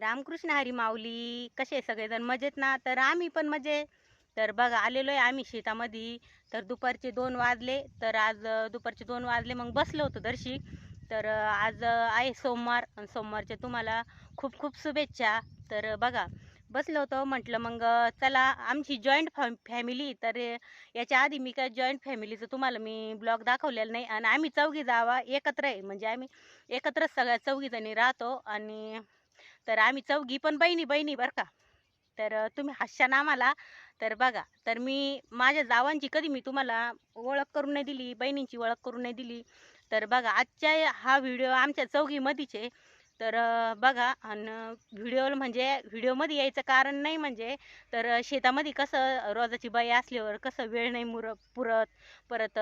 रामकृष्ण हरी माऊली कसे सगळेजण? मजेत ना? तर आम्ही पण मजे. तर बघा आलेलो आहे आम्ही शेतामध्ये तर दुपारचे दोन वाजले. तर आज दुपारचे दोन वाजले मग बसलो होतो दर्शी. तर आज आहे सोमवार. आणि सोमवारच्या तुम्हाला खूप खूप शुभेच्छा. तर बघा बसलो होतो. म्हटलं मग चला आमची जॉईंट फॅमिली. तर याच्या आधी मी काय जॉईंट फॅमिलीचं तुम्हाला मी ब्लॉग दाखवलेला नाही. आणि आम्ही चौघी जावा एकत्र आहे. म्हणजे आम्ही एकत्रच सगळ्या चौघीजणी राहतो. आणि तर आम्ही चौघी पण बहिणी बहिणी बरं का. तर तुम्ही हास्या ना आम्हाला. तर बघा तर मी माझ्या जावांची कधी मी तुम्हाला ओळख करून नाही दिली बहिणींची ओळख करून नाही दिली. तर बघा आजच्या हा व्हिडिओ आमच्या चौघीमध्येच. आहे तर बघा आणि व्हिडिओ म्हणजे व्हिडिओमध्ये यायचं कारण नाही म्हणजे तर शेतामध्ये कसं रोजाची बाई असल्यावर कसं वेळ नाही मुर पुरत. परत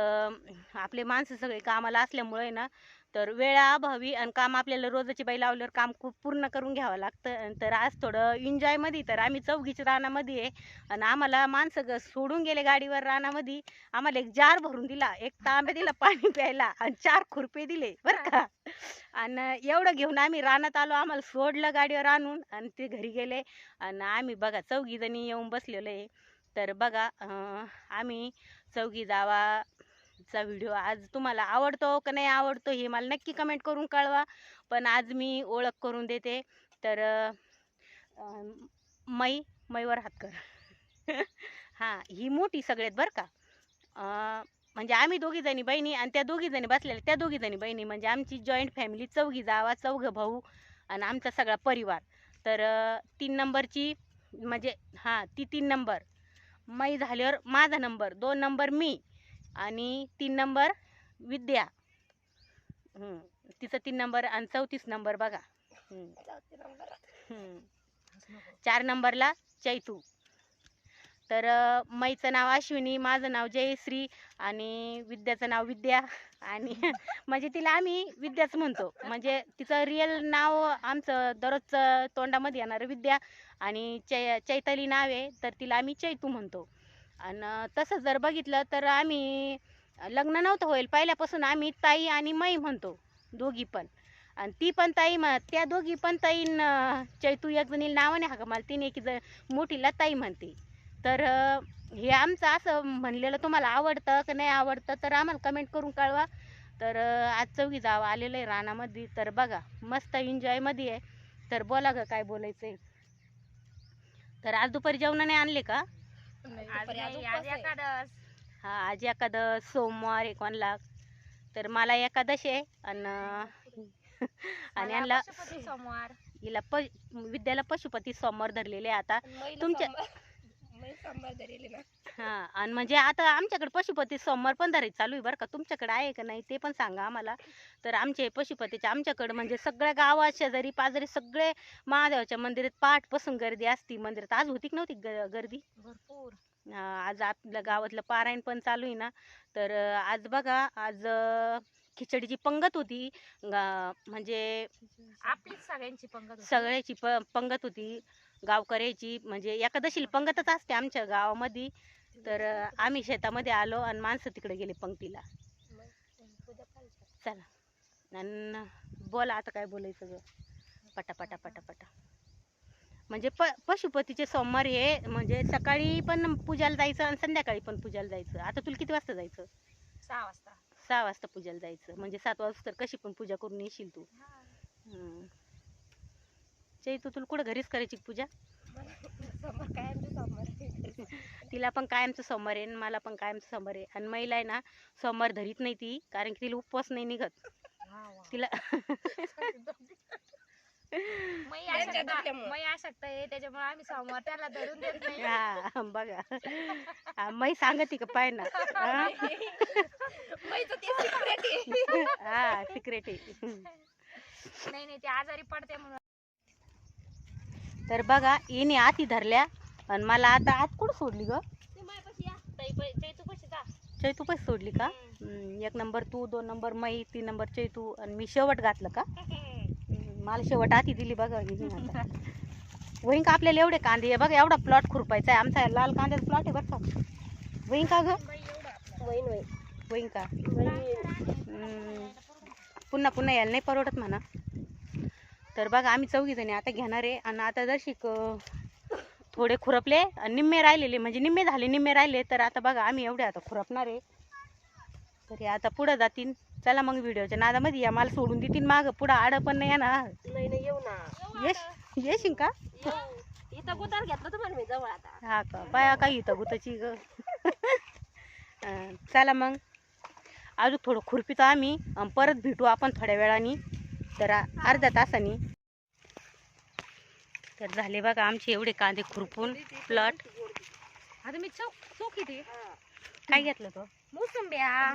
आपले माणसं सगळे कामाला असल्यामुळे ना तर वेळाअभावी आणि काम आपल्याला रोजाची बाई लावल्यावर काम खूप पूर्ण करून घ्यावं लागतं. तर आज थोडं एन्जॉयमध्ये तर आम्ही चौघीच्या रानामध्ये आहे. आणि आम्हाला माणसं सोडून गेले गाडीवर रानामध्ये. आम्हाला एक जार भरून दिला एक तांब्या दिला पाणी प्यायला आणि चार खुरपे दिले बरं का? आणि एवढं घेऊन आम्ही रानात आलो आम्हाला सोडलं गाडीवर आणून आणि ते घरी गेले. आणि आम्ही बघा चौघीजणी येऊन बसलेलो आहे. तर बघा आम्ही चौघी जावा चा व्हिडिओ आज तुम्हाला आवडतो का नाही आवडतो हे मला नक्की कमेंट करून कळवा. पण आज मी ओळख करून देते. तर मै मैवर हात कर. हां ही मोठी सगळ्यात बरं का. म्हणजे आम्ही दोघी जणी बहिणी आणि त्या दोघी जणी बसलेल्या त्या दोघी जणी बहिणी म्हणजे आमची जॉईंट फॅमिली चौघी जावा चौघं भाऊ आणि आमचा सगळा परिवार. तर तीन नंबरची म्हणजे हां ती तीन नंबर. मै झाल्यावर माझा नंबर दोन नंबर मी. आणि तीन नंबर विद्या. तिचा तीन नंबर आणि चौतीस नंबर बघा. चार नंबरला चैतू. तर मैचं नाव अश्विनी माझं नाव जयश्री आणि विद्याचं नाव विद्या. आणि म्हणजे तिला आम्ही विद्याच म्हणतो. म्हणजे तिचं रिअल नाव आमचं दररोजचं तोंडामध्ये येणारं विद्या आणि चै चैताली नाव आहे तर तिला आम्ही चैतू म्हणतो. आणि तसं जर बघितलं तर आम्ही लग्न नव्हतं होईल पहिल्यापासून आम्ही ताई आणि मै म्हणतो दोघी पण. आणि ती पण ताई म त्या दोघी पण ताईन चैतू एक जणीला नावाने हाका मला तिने एक ज मोठीला ताई म्हणते. तर हे आमचं असं म्हणलेलं तुम्हाला आवडतं का नाही आवडतं तर आम्हाला कमेंट करून कळवा. तर आज चौघी जावं आलेलं आहे रानामध्ये तर बघा मस्त एन्जॉयमध्ये आहे. तर बोला ग काय बोलायचं आहे तर आज दुपारी जेवणाने आणले का? आज नाही, आज एकादश हा आज एकादश सोमवार एकोणला तर मला एकादश आहे आणि आणि मला यांना पशुपती सोमवार. हिला प विद्याला पशुपती सोमवार धरलेले आहे आता. तुमच्या- हा आणि म्हणजे आता आमच्याकडे पशुपती सोमवार पण धरायचं चालू आहे बरं का. तुमच्याकडे आहे का नाही ते पण सांगा आम्हाला. तर आमचे पशुपतीचे आमच्याकडे म्हणजे सगळ्या गावात शेजारी पाजारी सगळे महादेवाच्या मंदिरात पाठपासून गर्दी असती. मंदिरात आज होती की नव्हती ग- गर्दी? भरपूर. आज आपल्या गावातलं पारायण पण चालू आहे ना. तर आज बघा आज अं, खिचडीची पंगत होती. म्हणजे आपलीच सगळ्यांची पंगत होती. सगळ्याची प पंगत होती. गावकऱ्याची म्हणजे एकादशीला पंगतच असते आमच्या गावामध्ये. तर आम्ही शेतामध्ये आलो आणि माणसं तिकडे गेले पंक्तीला. चला. आणि बोला आता काय बोलायचं ग. पटा पटा पटा पटा म्हणजे प पशुपतीचे सोमवार हे म्हणजे सकाळी पण पूजाला जायचं आणि संध्याकाळी पण पूजाला जायचं. आता तुला किती वाजता जायचं? सहा वाजता. सहा वाजता पूजाला जायचं. म्हणजे सात वाजता तर कशी पण पूजा करून येशील तू. जय तू तुला कुठं घरीच करायची पूजा? तिला पण कायमचं सोमवार आहे आणि मला पण कायमचं सोमवार आहे. आणि महिला आहे ना सोमवार धरीत नाही ती कारण की तिला उपवास नाही निघत. तिला मै अशक्त मै अशक्त आहे त्याच्यामुळे आम्ही सोमवार त्याला धरून देत नाही. हा बघा. हा, मै सांगते का पाय ना? हा? हा सिक्रेट आहे. नाही नाही ते आजारी पडते म्हणून. तर बघा हिने आती धरल्या आणि मला आता आत कुठं सोडली ग? चैतू पण सोडली का? हम्म, एक नंबर तू दोन नंबर मै तीन नंबर चैतू आणि मी शेवट घातलं का? मला शेवट आती दिली बघा वहीन का आपल्याला एवढे कांदे? आहे बघा एवढा प्लॉट खुरपायचा आहे. आमचा लाल कांद्याचा प्लॉट आहे बरं का. वहीन का ग? वहीन का? पुन्हा पुन्हा यायला नाही परवडत म्हणा. तर बघा आम्ही चौघी जणी आता घेणार आहे. आणि आता जर शिक थोडे खुरपले आणि निम्मे राहिलेले. म्हणजे निम्मे झाले निम्मे राहिले. तर आता बघा आम्ही एवढे आता खुरपणार आहे. तर हे आता पुढं जातील चला मग व्हिडिओच्या नादामध्ये या मला सोडून देतील मागं पुढं आड पण नाही येणार नाही नाही येऊ ना येश येशील का इथं गुतार घेतलं तुम्हाला मी जवळ आता हा का बाया काही इथं गुताची ग चला मग अजून थोडं खुरपितो आम्ही परत भेटू आपण थोड्या वेळाने तर अर्ध्या तासानी तर झाले बघा आमचे एवढे कांदे खुरपून प्लॉट आता मी चौक चौक इथे काय घेतलं तो? मोसंब्या.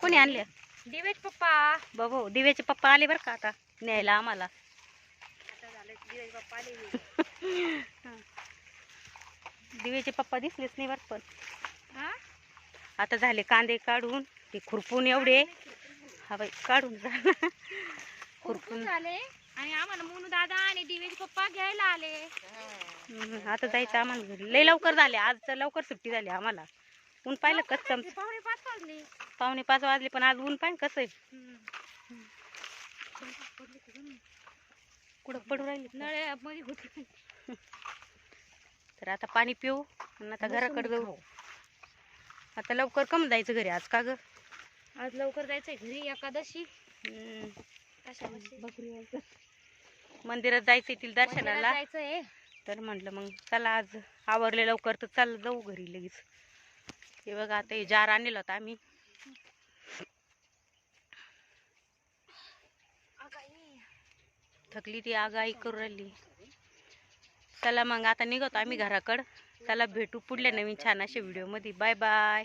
कोणी आणले? दिवेश पप्पा. बाबू दिव्याचे पप्पा आले बरं का आता न्यायला आम्हाला. दिव्याचे पप्पा दिसलेच नाही बरं पण. आता झाले कांदे काढून ते खुरपून एवढे. हा बाई काढून जा. खुरपून झाले. आणि आम्हाला मोनू दादा आणि दिवेश पप्पा घ्यायला आले. आता जायचं आम्हाला लय लवकर झाले आज तर लवकर सुट्टी झाली आम्हाला. ऊन पाहिलं कसं पावणे पाच वाजले. पावणे पाच वाजले पण आज ऊन पाहिलं कसं आहे? कुठं पडू राहिली? का? नळमध्ये होते. तर आता पाणी पिऊ आणि आता घराकडे जाऊ. आता लवकर कम जायचं घरी आज का ग? आज लवकर जायचंय घरी एकादशी. मंदिरात जायचंय तिला दर्शनाला. जायचंय. तर म्हटलं मग चला आज आवरले लवकर तर चल जाऊ घरी लगेच. हे बघा आता हे जार आणलेलं होता आम्ही. थकली ती आगाई करू राहिली. चला मग आता निघतो आम्ही घराकडं. चला भेटू पुढल्या नवीन छान अशा व्हिडिओमध्ये बाय बाय